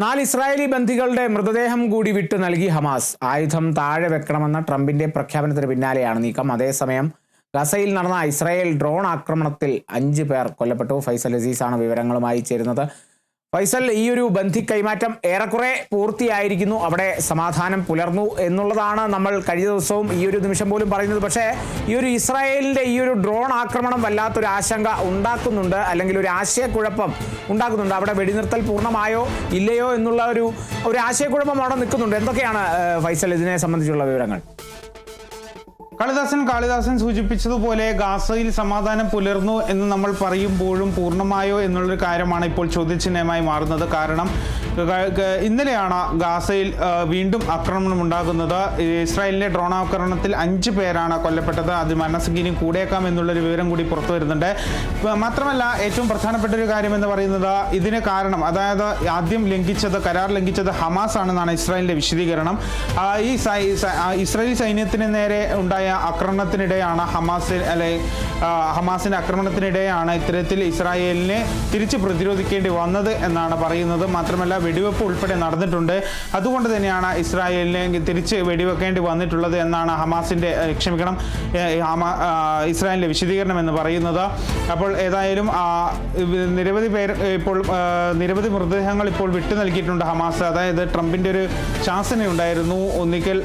നാല് ഇസ്രായേലി ബന്ധികളുടെ മൃതദേഹം കൂടി വിട്ട് നൽകി ഹമാസ്. ആയുധം താഴെ വെക്കണമെന്ന ട്രംപിന്റെ പ്രഖ്യാപനത്തിന് പിന്നാലെയാണ് നീക്കം. അതേസമയം ഗസയിൽ നടന്ന ഇസ്രായേൽ ഡ്രോൺ ആക്രമണത്തിൽ അഞ്ച് പേർ കൊല്ലപ്പെട്ടു. ഫൈസൽ അസീസാണ് വിവരങ്ങളുമായി ചേരുന്നത്. ഫൈസൽ ഈ ഒരു ബന്ധി കൈമാറ്റം ഏറെക്കുറെ പൂർത്തിയായിരിക്കുന്നു. അവിടെ സമാധാനം പുലർന്നു എന്നുള്ളതാണ് നമ്മൾ കഴിഞ്ഞ ദിവസവും ഈ ഒരു നിമിഷം പോലും പറയുന്നത്. പക്ഷേ ഈ ഒരു ഇസ്രായേലിന്റെ ഈ ഒരു ഡ്രോൺ ആക്രമണം വല്ലാത്തൊരു ആശങ്ക ഉണ്ടാക്കുന്നുണ്ട്. അല്ലെങ്കിൽ ഒരു ആശയക്കുഴപ്പം ഉണ്ടാക്കുന്നുണ്ട്. അവിടെ വെടിനിർത്തൽ പൂർണമായോ ഇല്ലയോ എന്നുള്ള ഒരു ഒരു ആശയക്കുഴപ്പം അവിടെ നിൽക്കുന്നുണ്ട്. എന്തൊക്കെയാണ് ഫൈസൽ ഇതിനെ സംബന്ധിച്ചുള്ള വിവരങ്ങൾ? കാളിദാസൻ കാളിദാസൻ സൂചിപ്പിച്ചതുപോലെ ഗാസയിൽ സമാധാനം പുലർന്നു എന്ന് നമ്മൾ പറയുമ്പോഴും പൂർണമായോ എന്നുള്ളൊരു കാര്യമാണ് ഇപ്പോൾ ചോദ്യചിഹ്നമായി മാറുന്നത്. കാരണം ഇന്നലെയാണ് ഗാസയിൽ വീണ്ടും ആക്രമണം ഉണ്ടാകുന്നത്. ഇസ്രായേലിന്റെ ഡ്രോൺ ആക്രമണത്തിൽ അഞ്ച് പേരാണ് കൊല്ലപ്പെട്ടത്. അത് മരണസംഖ്യയും കൂടിയേക്കാം എന്നുള്ളൊരു വിവരം കൂടി പുറത്തു വരുന്നുണ്ട്. മാത്രമല്ല ഏറ്റവും പ്രധാനപ്പെട്ട ഒരു കാര്യം എന്ന് പറയുന്നത് ഇതിന് കാരണം അതായത് ആദ്യം ലംഘിച്ചത് കരാർ ലംഘിച്ചത് ഹമാസ് ആണെന്നാണ് ഇസ്രായേലിന്റെ വിശദീകരണം. ഈ ഇസ്രായേൽ സൈന്യത്തിന് നേരെ ഉണ്ടായ ആക്രമണത്തിനിടെയാണ് ഹമാസ് അല്ലെ ഹമാസിന്റെ ആക്രമണത്തിനിടെയാണ് ഇത്തരത്തിൽ ഇസ്രായേലിനെ തിരിച്ച് പ്രതിരോധിക്കേണ്ടി വന്നത് എന്നാണ് പറയുന്നത്. മാത്രമല്ല വെടിവെപ്പ് ഉൾപ്പെടെ നടന്നിട്ടുണ്ട്. അതുകൊണ്ട് തന്നെയാണ് ഇസ്രായേലിനെ തിരിച്ച് വെടിവെക്കേണ്ടി വന്നിട്ടുള്ളത് എന്നാണ് ഹമാസിന്റെ ക്ഷമിക്കണം ഇസ്രായേലിന്റെ വിശദീകരണം എന്ന് പറയുന്നത്. അപ്പോൾ ഏതായാലും നിരവധി പേർ ഇപ്പോൾ നിരവധി മൃതദേഹങ്ങൾ ഇപ്പോൾ വിട്ടു നൽകിയിട്ടുണ്ട് ഹമാസ്. അതായത് ട്രംപിന്റെ ഒരു ശാസന ഉണ്ടായിരുന്നു ഒന്നിക്കൽ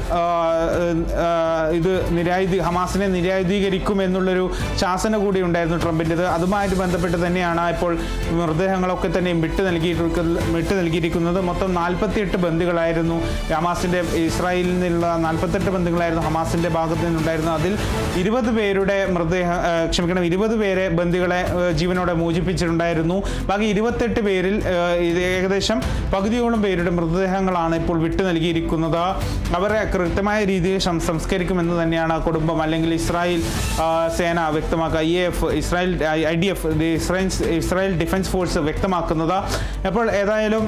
ഇത് നിരായുധി ഹമാസിനെ നിരായുധീകരിക്കും എന്നുള്ളൊരു ശാസന കൂടി ഉണ്ടായിരുന്നു ട്രംപിന്റെത്. അതുമായിട്ട് ബന്ധപ്പെട്ട് തന്നെയാണ് ഇപ്പോൾ മൃതദേഹങ്ങളൊക്കെ തന്നെ വിട്ടു നൽകിയിരിക്കുന്നത് വിട്ടു നൽകിയിരിക്കുന്നത്. മൊത്തം നാൽപ്പത്തിയെട്ട് ബന്ധുക്കളായിരുന്നു ഹമാസിന്റെ ഇസ്രായേലിൽ നിന്നുള്ള നാൽപ്പത്തെട്ട് ബന്ധുക്കളായിരുന്നു ഹമാസിന്റെ ഭാഗത്ത് നിന്നുണ്ടായിരുന്നത്. അതിൽ ഇരുപത് പേരുടെ മൃതദേഹ ക്ഷമിക്കണം ഇരുപത് പേരെ ബന്ധുക്കളെ ജീവനോടെ മോചിപ്പിച്ചിട്ടുണ്ടായിരുന്നു. ബാക്കി ഇരുപത്തെട്ട് പേരിൽ ഇത് ഏകദേശം പകുതിയോളം പേരുടെ മൃതദേഹങ്ങളാണ് ഇപ്പോൾ വിട്ടു നൽകിയിരിക്കുന്നത്. അവരെ കൃത്യമായ രീതിയിൽ സംസ്കരിക്കുമെന്ന് തന്നെയാണ് കുടുംബം. അല്ലെങ്കിൽ ഇസ്രായേൽ സേന സേന വ്യക്തമാക്കുക. I F Israel I D F Israel Israel defence force വ്യക്തമാക്കുന്നത്. അപ്പോൾ ഏതായാലും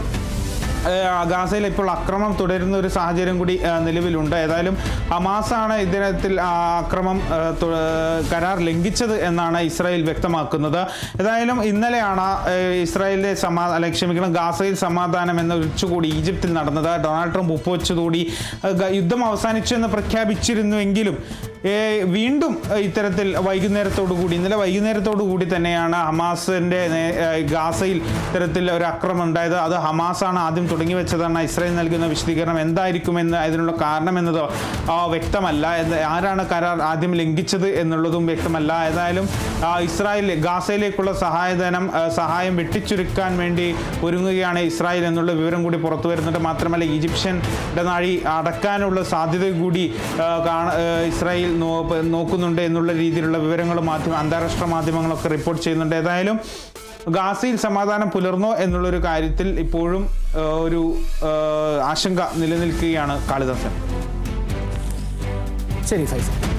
ഗാസയിൽ ഇപ്പോൾ അക്രമം തുടരുന്ന ഒരു സാഹചര്യം കൂടി നിലവിലുണ്ട്. ഏതായാലും ഹമാസാണ് ഇതിനത്തിൽ അക്രമം കരാർ ലംഘിച്ചത് എന്നാണ് ഇസ്രായേൽ വ്യക്തമാക്കുന്നത്. ഏതായാലും ഇന്നലെയാണ് ഇസ്രായേലിലെ സമാ ക്ഷമിക്കണം ഗാസയിൽ സമാധാനം എന്ന ഉച്ചകൂടി ഈജിപ്തിൽ നടന്നത്. ഡൊണാൾഡ് ട്രംപ് ഒപ്പുവെച്ചതോടി യുദ്ധം അവസാനിച്ചു എന്ന് പ്രഖ്യാപിച്ചിരുന്നുവെങ്കിലും വീണ്ടും ഇത്തരത്തിൽ വൈകുന്നേരത്തോടു കൂടി ഇന്നലെ വൈകുന്നേരത്തോടു കൂടി തന്നെയാണ് ഹമാസിന്റെ ഗാസയിൽ ഇത്തരത്തിൽ ഒരു അക്രമം ഉണ്ടായത്. അത് ഹമാസാണ് ആദ്യം തുടങ്ങി വെച്ചതാണ് ഇസ്രായേൽ നൽകുന്ന വിശദീകരണം എന്തായിരിക്കുമെന്ന് അതിനുള്ള കാരണമെന്നത് എന്നത് വ്യക്തമല്ല. ആരാണ് കരാർ ആദ്യം ലംഘിച്ചത് എന്നുള്ളതും വ്യക്തമല്ല. ഏതായാലും ഇസ്രായേൽ ഗാസയിലേക്കുള്ള സഹായധനം സഹായം വെട്ടിച്ചുരുക്കാൻ വേണ്ടി ഒരുങ്ങുകയാണ് ഇസ്രായേൽ എന്നുള്ള വിവരം കൂടി പുറത്തു വരുന്നുണ്ട്. മാത്രമല്ല ഈജിപ്ഷ്യൻ ഇടനാഴി അടക്കാനുള്ള സാധ്യത കൂടി ഇസ്രായേൽ നോക്കുന്നുണ്ട് എന്നുള്ള രീതിയിലുള്ള വിവരങ്ങൾ മാധ്യമ അന്താരാഷ്ട്ര മാധ്യമങ്ങളൊക്കെ റിപ്പോർട്ട് ചെയ്യുന്നുണ്ട്. ഏതായാലും ഗാസയിൽ സമാധാനം പുലർന്നോ എന്നുള്ളൊരു കാര്യത്തിൽ ഇപ്പോഴും ഒരു ആശങ്ക നിലനിൽക്കുകയാണ് കാളിദാസൻ. ശരി ഫൈസൽ.